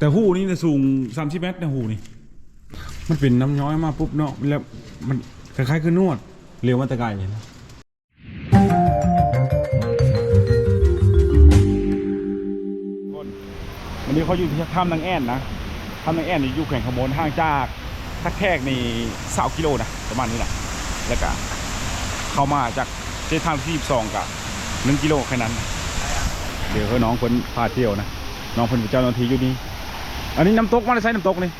แต่หูนี่เนี่ยสูง30เมตรนะหูนี่ มันเป็นน้ำย้อยมาปุ๊บเนาะแล้วมันคล้ายๆคือนวดเรียวมาแตะไกลเนะวันนี้เขาอยู่ที่ถ้ำนางแอ่นนะถ้ำนางแอ่นอยู่แข่งขโมนห่างจากทักแทกนี่สากิโลนะประมาณนี้แหละแล้วก็เข้ามาจากเส้นทางที่22กับหนึ่งกิโลแค่นั้น เดี๋ยวให้น้องคนพาเที่ยวนะ น้องคนเป็นเจ้าหน้าที่อยู่นี่ อันนี้น้ำตกมาได้ใช้น้ำตกนี่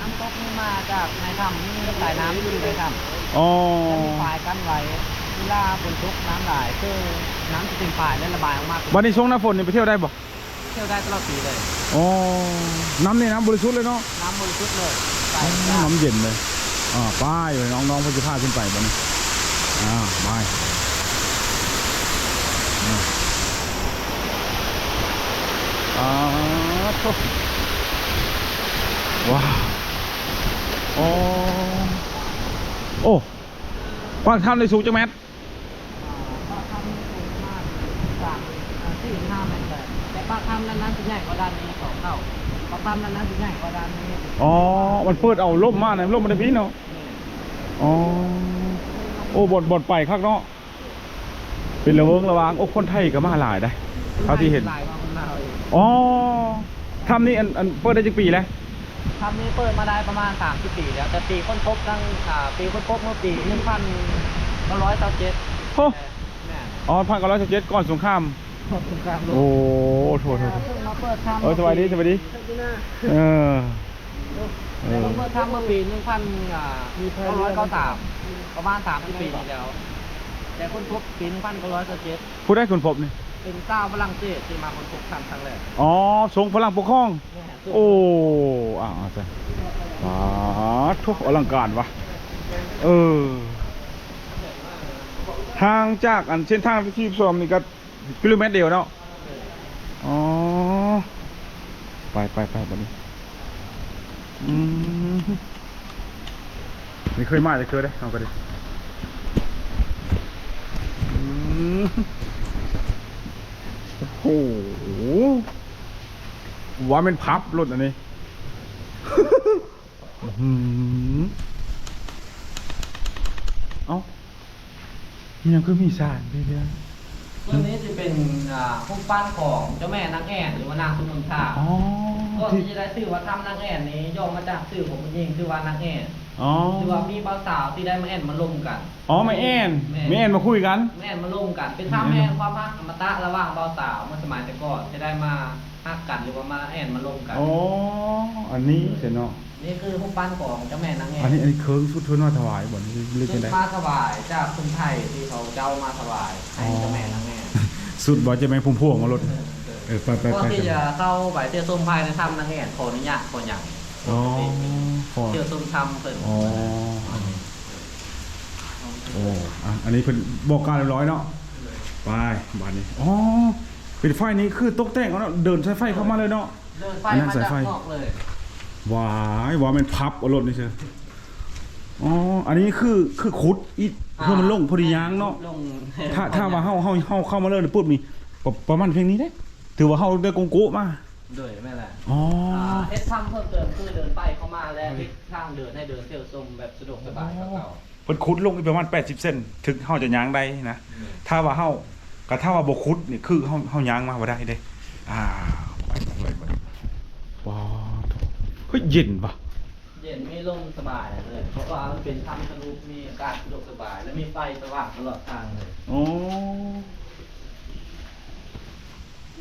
น้ำตกนี่มาจากในถ้ำนี่สายน้ำอยู่ในถ้ำอ๋อแล้วมีฝายกั้นไว้เวลาฝนตกน้ำไหลคือน้ำจะเป็นฝายและระบายออกมาเป็นวันนี้ช่วงหน้าฝนนี่ไปเที่ยวได้บ่เที่ยวได้ตลอดปีเลยอ๋อน้ำนี่น้ำบริสุทธิ์เลยเนาะน้ำบริสุทธิ์เลยใสน้ำเย็นเลยอ่าป้ายเลยน้องๆเพิ่นจะพาขึ้นไปบ่นี่อ่าไปอ่าอ่าโถ่ ว้าวโอ้โอ้ปากถ้ำในสูงจังแมทปากถ้ำนี่สูงมากสามสี่ห้าเมตรเลยแต่ปากถ้ำนั้นนั้นจะใหญ่กว่าด้านนี้สองเท่าปากถ้ำนั้นนั้นจะใหญ่กว่าด้านนี้อ๋อ มันเปิดเอาล่มมากนะล่มมันได้พี่เนาะอ๋อโอ้บทบทไปข้างเนาะเป็นระเวิงระวางโอ้คนไทยก็มาหลายได้เท่าที่เห็นหลายกว่าคนเราอีกอ๋อทำนี่อันอันเปิดได้จักปีแล้ว ถ้ำนี้เปิดมาได้ประมาณ30ปีแล้วแต่ปีค้นพบตั้งอ่าปีค้นพบเมื่อปี1997โอ้แม่อ๋อพันเก้าร้อยสิบเจ็ดก่อนสงคราม ขอบคุณครับโอ้โถโถโถ เพิ่งมาเปิดทำเออสวัสดีสวัสดี เออ เอแต่อเพิ่งเปิดทำเมื่อปีหนึ่งพันอ่าเก้าร้อยเก้าสามประมาณสามสิบปีที่แล้ว แต่คนพบปีหนึ่งพันเก้าร้อยเจ็ดผู้ได้คุณพบนี่ เป็นเจ้าฝรั่งเศสที่มาคนพบทำครั้งแรกอ๋อทรงพลังปกครอง เนี่ยโอ้อ่าใช่อ่าทุกอลังการวะเออ ทางจากอันเส้นทางที่ชมนี่ก็กิโลเมตรเดียวเนาะ อ๋อ ไปไปไปแบบนี้ อืมไม่เคยมาจะเคยได้เอาก็ได้อืม โอ้โหว่าเป็นพับรถอันนี้อื้อหือเอ้ามันยังคือมีสารเรื่อยตัวนี้จะเป็นอ่ารูปปั้นของเจ้าแม่นางแอ่นหรือว่านางสุนทราๆอ๋อก็ที่ ที่จะได้ชื่อว่าทำนางแอ่นนี้ย่อมาจากชื่อของมันเองชื่อว่านางแอ่น อ๋อ หรือว่ามีบ่าวสาวที่ได้มาแอ่นมาลงกัน อ๋อไม่แอนไม่แอนมาคุยกัน แม่นมาลงกันเป็นท่าแม่นความรักอมตะระหว่างเบาสาวเมื่อสมัยแต่ก่อนจะได้มาฮักกันหรือว่ามาแอนมาลงกัน อ๋อ อันนี้เสียเนาะ นี่คือผู้ปั้นของเจ้าแม่นางแอ่อันนนี้อันนี้เคิร์งสุดทุนมาถวายบ่นี่เรียกซึ่ยังงไงมาถวายจากคนไทยที่เขาเจ้ามาถวายให้เจ้าแม่นางแอ่นสุดบ่จะไม่พุ่มพวงมารถเออไปไปก่อไปนที่จะเข้าไปเที่ยวส้มภายในถ้ำนางแอ่นขออนุญาตขออย่าง อ๋อขอเที่ยวส้มถ้ำเพิ่นอ๋อโอ้อะอันนี้เป็นบอกการเรียบร้อยเนาะไปบ้านนี้อ๋อเป็นไฟนี้คือตกแต่งเอาเนาะเดินสายไฟเข้ามาเลยเนาะ เดินไฟอันนั้นมาสายจากไฟ นอกเลยว้ายว่ามันพับเอารถนี่เชียวอ๋ออันนี้คือคือขุดอีเพื่อมันลงพอดียางเนาะ ลงถ้าถ้าว่าเฮาเฮาเฮาเข้ามาเลยปุ๊บนี่ประประมาณเพลงนี้เด้ถือว่าเฮาได้กงโก้มา ด้วยแม่แหละอ๋อเอสทำเพิ่มเติมคือเดินไปเข้ามาแล้วทิศทางเดินให้เดินเที่ยวชมแบบสะดวกสบายกว่าเก่าเพิ่นขุดลงอีกประมาณ80เซนถึงเฮาจะย่างได้นะ ถ้าว่าเฮาก็ถ้าว่าบ่ขุดนี่คือเฮาเฮาย่างมาบ่ได้เด้อ่าไปไปไปว้าวเฮ้ยเย็นป่ะเย็นมีลมสบายเลย เพราะว่ามันเป็นถ้ำทะลุมีอากาศสะดวกสบาย และมีไฟสว่างตลอดทางเลยอ๋อ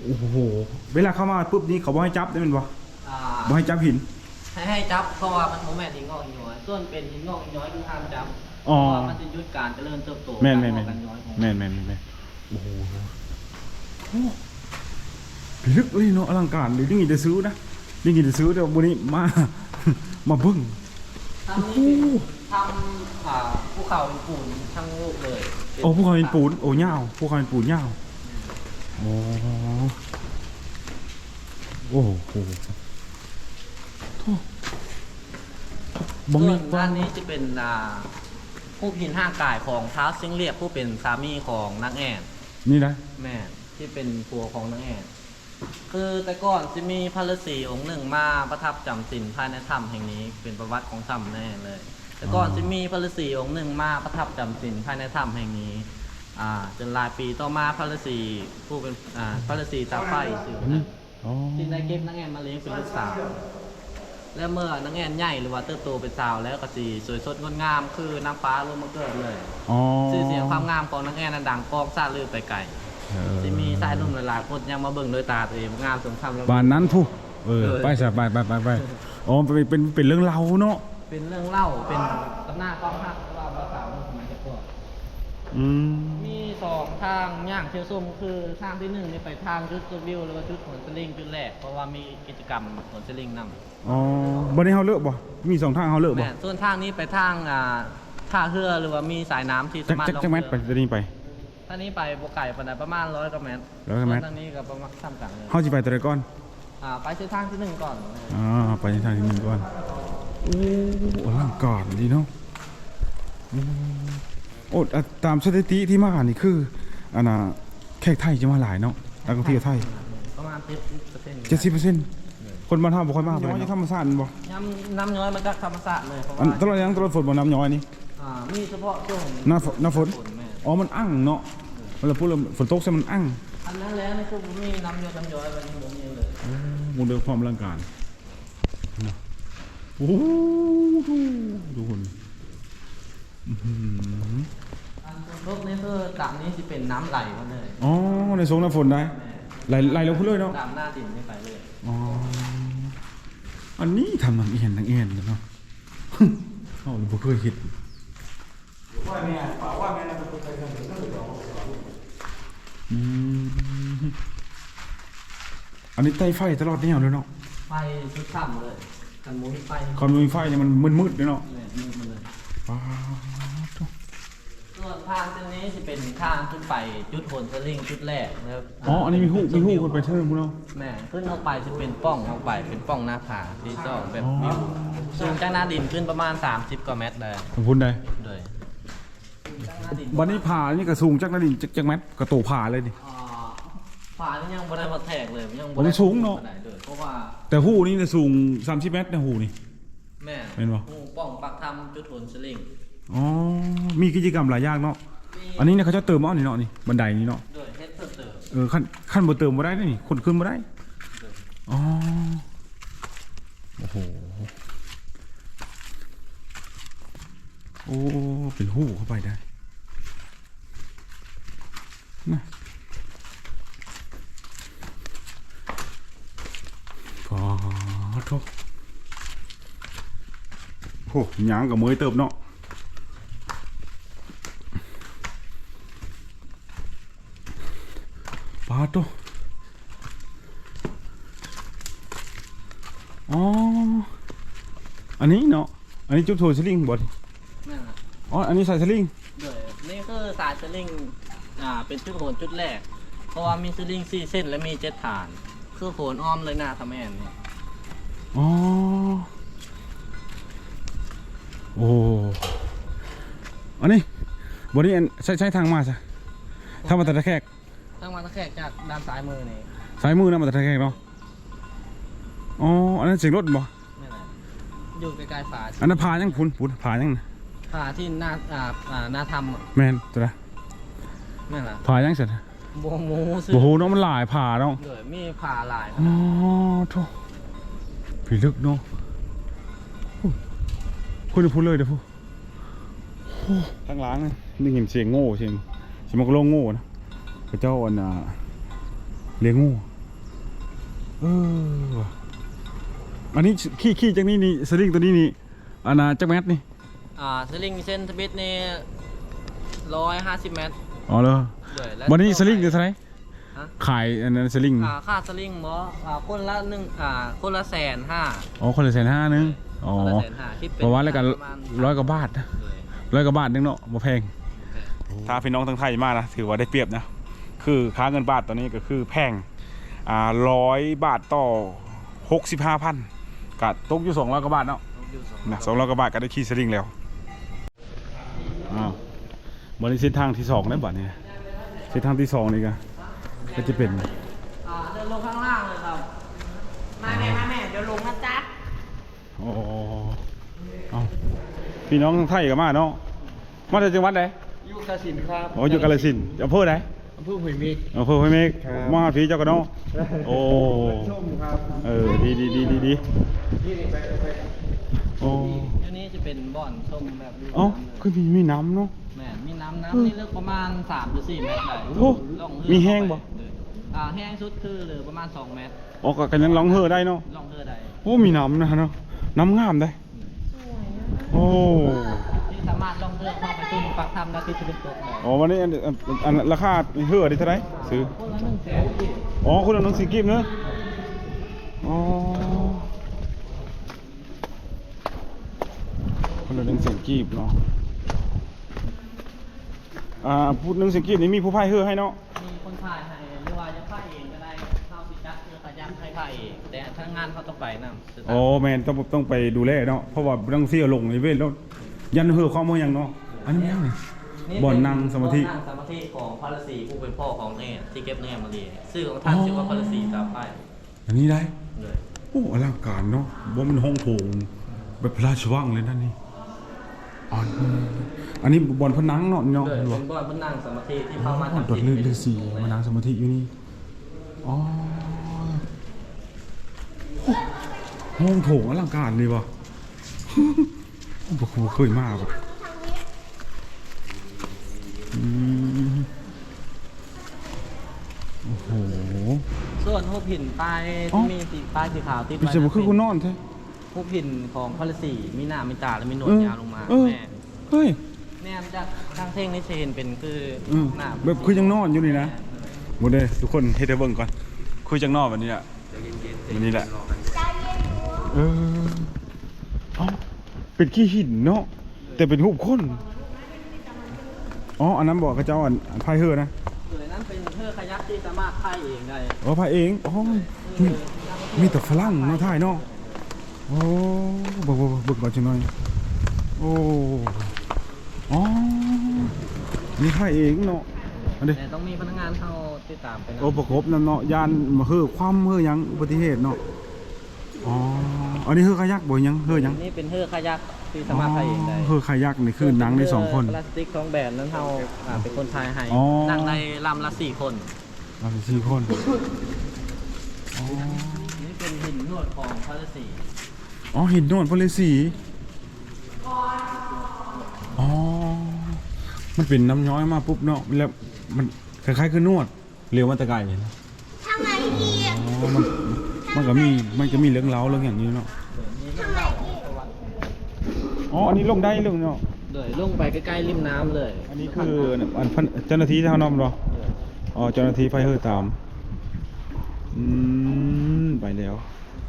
โอ้โห เวลาเข้ามาปุ๊บนี่เขาบ่ให้จับได้แม่นบ่อ่าบ่ให้จับหิน ให้ให้จับเพราะว่ามันโมแม่นหินงอกหินย้อยส่วนเป็นหินงอกหินย้อยคือห้ามจับอ๋อ เพราะว่ามันจะหยุดการเจริญเติบโตแม่นการแม่นงแม่อนกกันย้อยของแม่นแม่นแม่นแม่นโอ้โหโอ้ลึกเลยเนาะอลังการเลยนี่จะซื้อนะนี่จะซื้อเดี๋ยววันนี้มา มาเบิ่งทำนี่เป็นทำอ่าภูเขาเป็นปูนทั้งลูกเลยโอ้ภูเขาเป็นปูนโอ้ยาวภูเขาเป็นปูนยาว โอ้โอ้โหโถ่บังส่วนี่นด้านนี้จะเป็นอ่าผู้พินห้างกายของท้าวเซิงเรียบผู้เป็นสามีของนางแอ่นนี่นะแม่ที่เป็นผัวของนางแอ่นคือแต่ก่อนจะมีพระฤาษีองค์หนึ่งมาประทับจำศีลภายในถ้ำแห่งนี้เป็นประวัติของถ้ำแน่เลย แต่ก่อนจะมีพระฤาษีองค์หนึ่งมาประทับจำศีลภายในถ้ำแห่งนี้ อ่าจนหลายปีต่อมาพระฤาษีผู้เป็นอ่าพระฤาษีตาไฟสื่ออืมนะอ๋อที่ได้เก็บนางแอนมาเลี้ยงเป็นลูกสาวและเมื่อนางแอนใหญ่หรือว่าเติบโตเป็นสาวแล้วก็สีสวยสดงดงามคือนางฟ้าลงมาเกิดเลยอ๋อชื่อเสียงความงามของนางแอนนั้นดังก้องซ่าลือไปไกลเออจะมีสายหนุ่มหลายๆคนยังมาเบิ่งด้วยตาตัวเองงามสมคำแล้วบ้านนั้นผู้เออเออไปซะไปไปไปไปอ๋อเป็นเป็นเป็นเรื่องเล่าเนาะเป็นเรื่องเล่าเป็นตำนานกองทัพว่าภาษาของสมัยก่อนอืมมี สองทางย่างเชียวส้มคือทางที่หนึ่งนี่ไปทางจุดตัววิวหรือว่าจุดขนสลิงจุดแรกเพราะว่ามีกิจกรรมขนสลิงนำอ๋อบ่ได้เฮาเลิกบ่มีสองทางเฮาเลิกบ่แม่นส่วนทางนี้ไปทางอ่าท่าเรือหรือว่ามีสายน้ำที่จัสากมารถจักล่องจักแมตรไปเรือจะนี่ไป ทางนี้ไปบกไก่ปานใดประมาณร้อยกว่าเมตรร้อยกว่าเมตร ส่วนทางนี้ก็ประมาณสามกลางเลยเฮาสิไปตัวใดก่อนอ่าไปเส้นทางที่หนึ่งก่อนอ่าไปทางที่หนึ่งก่อนโอ้อลังการดีเนาะอืม โอ้อะตามสถิติที่มานี่คืออันน่ะแขกไทยจะมาหลายเนาะนักท่องเที่ยวไทยประมาณสิบเปอร์เซ็นต์เจ็ดสิบเปอร์เซ็นต์คนบ้านเฮาบ่ค่อยมาเลยน้อยธรรมชาติบ่น้ำน้ำย้อยมันก็ธรรมชาติเลยเพราะอันว่าตลอดยังตลอดฝนบ่น้ำย้อยนี่อ่ามีเฉพาะช่วงหน้าฝนหน้าฝนแม่อ๋อมันอั่งเนาะเวลาพูดแล้วฝนตกใส่มันอั่งอันนั้นแล้วนี่คือมีน้ำย้อยน้ำย้อยวันนี้ผมมีเลยโมเดลความอลังการนะโอ้โหดูคน อื้อหืออันพวกนี้คือตามนี้จะเป็นน้ำไหลมาเลยอ๋อในสงน้ำฝนได้ไหลไหลลงพุ่นเลยเนาะตามหน้าดินนี่ไปเลยอ๋ออันนี้ทำน้ำเอียนน้ำเอียนกันเนาะเขาบ่เคยเห็นอืมอันนี้ไต้ไฟตลอดแนวเลยเนาะไฟชุดซ้ำเลยกันหมูที่ไฟคอนมีไฟเนี่ยมันมืดๆเลยเนาะเลยมืดมาเลยว้าว ส่วนทางตรงนี้จะเป็นทางขึ้นไปจุดโหนสลิงจุดแรกนะครับอ๋อ อันนี้มีหูมีหูคนไปเทิงพุ่นเนาะแม่ขึ้นเข้าไปจะเป็นป้องเข้าไปเป็นป้องหน้าผาที่สองแบบอ๋อวิวสูงจากหน้าดินขึ้นประมาณ 30กว่าเมตรเลยขอบคุณได้เลยจากหน้าดินวันนี้ผ่านี่กระสูงจากนาดินจากจากแมทกระโตผ่าเลยดิอ่าผานี่ยังบ่ได้มาแทกเลยยังโอ้มันสูงเนอะบ่ได้เลยเพราะว่าแต่หูนี่เนี่ยสูง30เมตรนะหูนี่ แม่เห็นปะหมู่ป้องปักทำจุดโหนสลิงอ๋อ มีกิจกรรมหลายอย่างเนาะ อันนี้เนี่ยเขาจะเติมเอานี่เนาะนี่บันไดนี่เนาะด้วยเฮ็ดเพิ่มเติมเออขั้นขั้นบ่เติมบ่ได้นี่คนขึ้นบ่ได้ อ๋อ โอ้โห โอ้ เป็นหูเข้าไปได้นะพอโทษ โอ้ยางกับมือเติบเนาะปาดโตอ๋อ อันนี้เนาะ อันนี้จุดโทรสลิงบอดนั่นน่ะอ๋อ อันนี้ใส่สลิงด้วยนี่คือสายสลิง อ่า เป็นจุดโหนจุดแรก เพราะว่ามีสลิงสี่เส้นและมีเจ็ดฐาน คือโหนอ้อมเลยหน้าทำแอนเนี่ยอ๋อ โอ้อันนี้บอดี้อันใช้ใช้ทางมาซะถ้ามาตะตะแคกตั้งมาตะแคกจากด้านซ้ายมือนี่ซ้ายมือนะมาตะตะแคกเนาะอ๋ออันนั้นเสียงรถบ่นี่แหละอยู่ใกล้ๆฝาอันนั้นพายังพุ่นพุ่นพายังน่ะฝาที่หน้าอ่าอ่าหน้าทำอะแมนตัวละนั่นแหละพายังเสร็จโบหมูซื้โอ้โหเนาะมันหลายผ่าเนาะด้วยมีผ่าลายอ๋อโธ่ผีลึกเนาะ คุณจะพูดเลยเดี๋ยวพูดทางหล้างนี่ได้ยินเสียงโง่เสียงเสียงมันก็โล่งโง่นะพระเจ้าอันน่ะเลี้ยงโง่เออว่ะอันนี้ขี้ขี้จากนี่นี่สลิงตัวนี้นี่อันน่ะจักแมทนี่อ่าสลิงเส้นทบิตนี่ร้อยห้าสิบเมตรอ๋อเลยด้วยและวันนี้สลิงเดือเท่าไหรฮะขายอันนั้นสลิงอ่าค่าสลิงหมออ่าคนละหนึ่งอ่าคนละแสนห้าอ๋อคนละแสนห้านึง อ๋อคนละแสนห้าคิดเป็นประมาณแล้วกันประมาณร้อยกว่าบาทนะด้วยร้อยกว่าบาทนึงเนาะบ่แพง ถ้าพี่น้องทางไทยมานะถือว่าได้เปรียบนะ คือค่าเงินบาทตอนนี้ก็คือแพงอ่าร้อยบาทต่อหกสิบห้าพันก็ตกอยู่สองร้อยกว่าบาทเนาะต้องอยู่สองนะสองร้อยกว่าบาทก็ได้ขี่สลิงแล้วอ้าวบริเส้นทางที่สองนะบัดนี้เส้นทางที่สองนี่ก็ก็จะเป็น อ่าเดินลงข้างล่างพี่น้องทางไทยก็มาเนาะ มาจากจังหวัดไหนอยู่กาสินธุ์ครับอ๋ออยู่กาฬสินธุ์อำเภอไหนอำเภอห้วยเมฆ อำเภอห้วยเมฆครับ มาพี่เจ้าก็เนาะ โอ้ชมครับเออ ดีดีดีดีดีนี่นี่ไปไปโอ้อันนี้จะเป็นบ่อนส้มแบบริมเอ้าน้ำเลยคือมีมีน้ำเนาะ แม่นมีน้ำน้ำนี่ลึกประมาณ3หรือ4เมตรได้โอ้ล่องมีแห้งบ่เลยอ่าแห้งสุดคือเหลือประมาณ 2 เมตรอ๋อก็กันยังร้องเฮอได้เนาะล่องเรือใดโอ้มีน้ำนะเนาะ น้ำงามได้โอ้ที่สามารถล่องเรือเข้าไปตุ้มปักทำได้ที่ทะเลตกได้อ๋อวันนี้อันอันอันราคาเฮอได้เท่าไหร่ซื้อคนละหนึ่งแสนที่อ๋อคุณเอาหนังสือกิฟต์เนอะอ๋อคนละหนังสือกิฟต์เนาะอ่าพูดหนังสือกิฟต์นี่มีผู้พายเฮอให้เนาะมีคนถ่ายให้ ให้ถ่ายเองแต่ทางงานเขาต้องไปนำโอ้แมนต้องต้องไปดูแลเนาะเพราะว่าต้องเสียลงในเวทแล้วยันเฮอข้อมือยังเนาะอันนี้ยังไงบ่อนนั่งสมาธิบ่อนนั่งสมาธิของพระฤาษีผู้เป็นพ่อของเนตที่เก็บเนตมาเรียนชื่อของท่านชื่อว่าพระฤาษีตามไปอันนี้ได้เลยโอ้อลังการเนาะว่ามันห้องโถงแบบพระราชวังเลยนั่นนี่อ๋ออันนี้บอลพนังเนาะเนาะเลยหรือเป็ว่านบ่อนพระนั่งสมาธิที่เข้ามาอ๋อทำตัวจิตเลือดเลือดสีมานั่งสมาธิอยู่นี่อ๋อ ห้องโถงอลังการเลยว่ะบอกเคยมากว่ะอืมโอ้โห ส่วนหุบหินป้ายอ๋อ ที่มีสีป้ายสีขาวติดไม่ไว้ใช่ว่าคือกูนอนใช่ หุบหินของพระฤาษีมีหน้ามีตาและมีหนวดเออยาวลงมาเออ แม่เฮ้ยแนมจากทางเท่งนี่จะเห็นเป็นคืออืมหน้าแบบคือยังนอนอยู่นี่นะ หมดเลยทุกคนเฮ็ดให้เบิ่งก่อน คุยจังนอกวันนี้อะวันนี้แหละเออเอ้าเป็นขี้หินเนาะแต่เป็นรูปคนอ๋ออันนั้นบอกกับเจ้าอันอันพายเฮอนะเลยนั่นเป็นเพื่อขยักที่สามารถถ่ายเองได้อ๋อพายเองอ๋อมีมีแต่ฝรั่งเนาะถ่ายเนาะโอ้เบิ่งเบิ่งเบิ่งก่อนจังหน่อยโอ้อ๋อนี่ถ่ายเองเนาะอันนี้แต่ต้องมีพนักงานเข้าติดตามไปนะโอ้ประกบนั่นเนาะยานมาเฮือความเฮือหยังอุบัติเหตุเนาะอ๋อ อันนี้เฮือขยักบ่หยังเฮือหยังนี่เป็นเพื่อขยักที่สามารถถ่ายเองได้เฮือขยักนี่คือหนังในสองคนพลาสติกสองแบบนั้นเราอ่าเป็นคนไทยให้อ๋อนั่งในลำละสี่คนเราเป็นสี่คนอ๋อนี่เป็นหินนวดของพระฤาษีอ๋อหินโนวดพลฤาษีอ๋อมันเป็นน้ำย้อยมาปุ๊บเนาะแล้วมันคล้ายๆคือนวดเรียวมันตะไกเนี่ยนะทำไมอีกอ๋อมัน มันก็มีมันก็มีเรื่องเล้าเรื่องอย่างนี้เนาะมีเรื่องเล่าประวัติอ๋ออันนี้ลงได้เรื่องเนาะเลยลงไปใกล้ๆริมน้ำเลย อันนี้คืออันพันเจ้าหน้าที่เท่านอมเหรออ๋อเจ้าหน้าที่ไฟเฮอร์ตามอืมไปแล้ว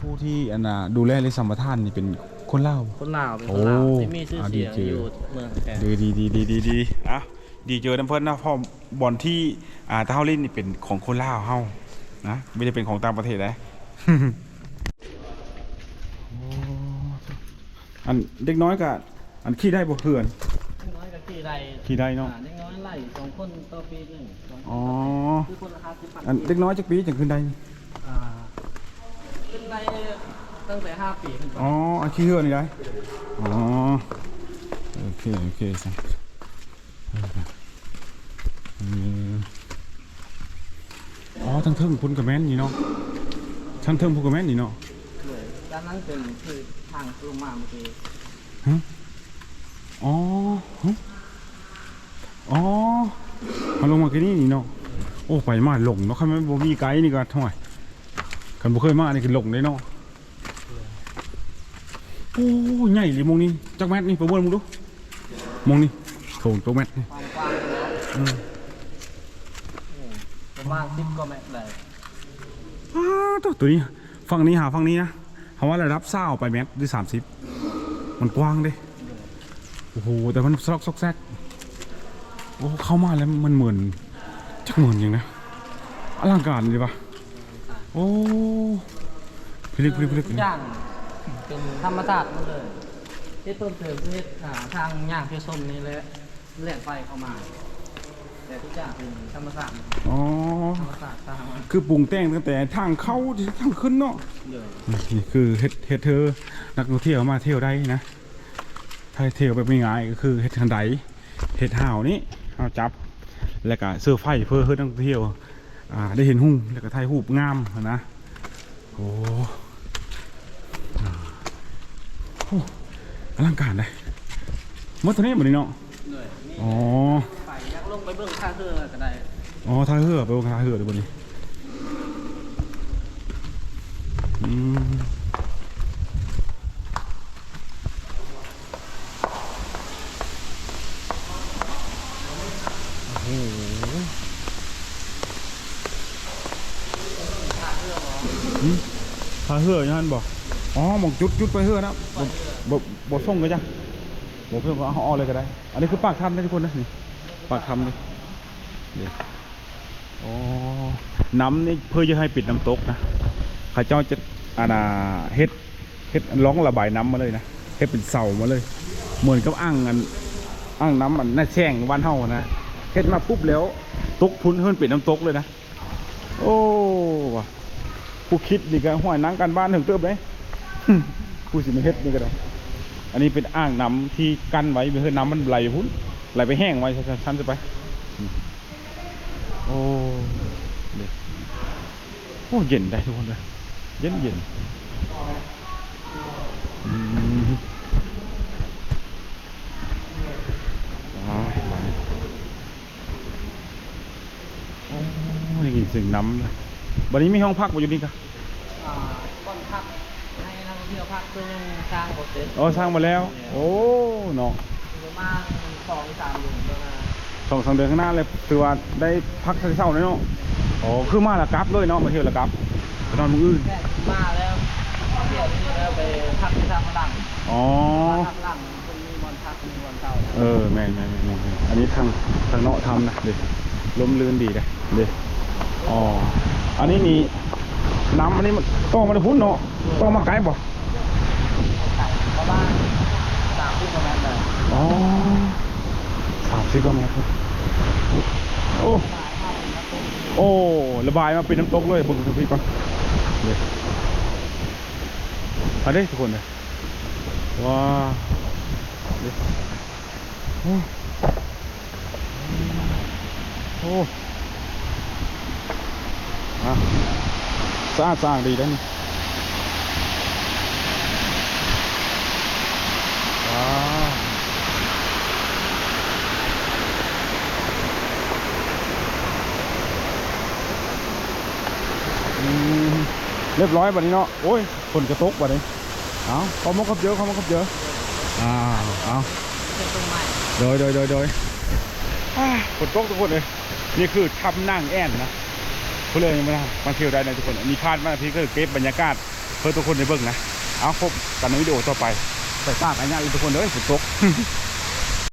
ผู้ที่อันน่ะดูแลเรื่องสัมปทานนี่เป็นคนเล่าวคนลาวเป็นคนลาวโอ้ที่มีชื่อเสียงอ่าดีเจอยู่เมืองแกดีดีดีดีดีดีอะดีเจอน้ำเพิ่นนะเพอบอลที่อ่าตาเฮาเล่นนี่เป็นของคนลาวเฮานะไม่ได้เป็นของต่างประเทศนะโอ้อันเด็กน้อยกับอันขี้ได้บ่เพื่อนเด็กน้อยกับที่ใดที่ใดเนาะอ่เด็กน้อยไล่สองคนต่อปีหนึ่งสองคนอ๋อ คือคนละห้าสิบอันเด็กน้อยจักปีจังขึ้นได้ อ่าขึ้นไปตั้งแต่ห้าปีขึ้นไปอ๋ออันขี้เหือนี่ได้ อ๋อ โอเค โอเคสิอืมอ๋อทั้งเทิงพุ่นกับแม่นนี่เนาะ ทั้งเทิงพุ่นกับแม่นนี่เนาะเลยด้านนั้นเป็นคือทางลงมาเมื่อกี้ฮะอ๋อฮะอ๋อมาลงมาแค่นี้นี่เนาะโอ้ไปมาหลงเนาะคันไม่บ่มีไกด์นี่ก็เท่าไหร่คันบ่เคยมานี่คือหลงเลยเนาะโอ้ใหญ่เลยมองนี่จักแมทนี่ประเมินมึงดูมองนี่โถงตัวแมทนี่ความกว้างแล้วอืมอืมประมาณสิบกว่าเมตรเลยอ้าว ตัวตัวนี้ฝั่งนี้หาฝั่งนี้นะคำว่าระดับเศร้าไปแมทหรือสามสิบมันกว้างด้โอ้โหแต่มันซอกซอกแซกโอ้เข้ามาแล้วมันเหมือนจักเหมือนอย่างนะอลังการเลยปะโอ้พลิกพลิกพลิกทุกอย่างเป็นธรรมชาติหมดเลยที่ต้นเติมที่ทางย่างเพียส้มนี่และแหลกไฟเข้ามา แต่ทุกอย่างเป็นธรรมชาติอ๋อ ธรรมชาติตามมันคือปรุงแต่งตั้งแต่ทางเข้าทางขึ้นเนาะเลยนี่คือเฮ็ดเฮ็ดเธอนักท่องเที่ยวมาเที่ยวได้นะทถ้าเที่ยวแบบง่ายๆก็คือเฮ็ดทันไดเฮ็ดห่าวนี้เอาจับ แล้วก็เสื้อไฟเพื่อให้นักท่องเที่ยวอ่าได้เห็นหุ่งแล้วก็ถ่ายรูปงามนะ โอ้อ่าโอ้อลังการเลยหมดตัวนี้หมดนี่เนาะด้วยนี่อ๋อไปอยาก ลงไปเบิ่งท่าเรือก็ได้อ๋อท่าเหือไปวงท่าเหือเดี๋ยวบนนี้อืมโอ้โหอืมท่าเหือยังฮันบอกอ๋อหมองจุดจุดไปเหือนะบ่บ่บ่ส่งกันจ้ะบ่เพิ่งก็เอาออกเลยก็ได้ อันนี้คือปากถ้ำนะทุกคนนะนี่ ปากถ้ำเลยเดี๋ยวอ๋อน้ำนี่เพื่อจะให้ปิดน้ำตกนะข้าเจ้าจะอาณาเฮ็ดเฮ็ดร้องระบายน้ำมาเลยนะเฮ็ดเป็นเสามาเลย เหมือนกับอ่างอันอ่างน้ำอันน่าแช่งวันเฮานะเฮ็ดมาปุ๊บแล้วตกพุ้นเฮิรนปิดน้ำตกเลยนะโอ้ว่ะผู้คิดนี่ก็ห้อยนังกันบ้านถึงเติบเลยผู้สิมาเฮ็ดนี่ก็ได้อันนี้เป็นอ่างน้ำที่กั้นไว้ไม่ให้น้ำมันไหลไปพุ่น ไหลไปแห้งไว้ชั้นจะไป โอ้เด็กโอ้เย็นได้ทุกคนเลยเย็นเย็นอืมว้าวมานี่โอ้ได้ยินเสียงน้ำเลยวันนี้มีห้องพักมาอยู่นี่กะอ่าก้อนพักให้นักท่องเที่ยวพักซึ่งสร้างโปรเซสอ๋อสร้างมาแล้ว โอ้เนาะประ มาณสองสามเดือนประมาณสองสามเดือนข้างหน้าเลยถือว่าได้พักสักเช้าเลยเนาะอ๋อคือมาละกลับเลยเนาะมาเที่ยวละกลับไปนอนมืออื่นแค่มาแล้วเดี๋ยวนี้แล้วไปพักที่ทางหลังอ๋อพักหลังมันมีวันพักมีวันเช้าเออแม่นแม่นแม่นแม่นแม่นอันนี้ทางทางเนาะทำนะเด็ลมลื่นดีเลยเด็อ๋ออันนี้มีน้ำอันนี้มันต้องมาได้พุ่นเนาะต้องมาไกลบ่ ประมาณสามทุ่มประมาณเลย อ๋อสามสิบกว่าเมตรโอ้โอ้ระบายมาเป็นน้ำตกเลยบิ่งสักทีก่อนเด็อันนี้ทุกคนเลยว้าวเด็โอ้โอ้อะสะอาดสะอาดดีแล้วนี่ว้าวอืม เรียบร้อยบัดนี้เนาะโอ้ยฝนกระตกบัดนี้เอาเขามาครบเยอะเขามาครบเยอะอ้าวเอาโดยโดยโดยโดยฝนตกทุกคนเลยนี่คือทำนั่งแอ่นนะเพื่อนยังไม่ได้มาเที่ยวได้นะทุกคนมีคาดมาพี่ก็เก็บบรรยากาศเพื่อทุกคนในเบื้องนะเอาพบกันในวิดีโอต่อไปใส่ตากอันนี้ทุกคนเลยฝนตก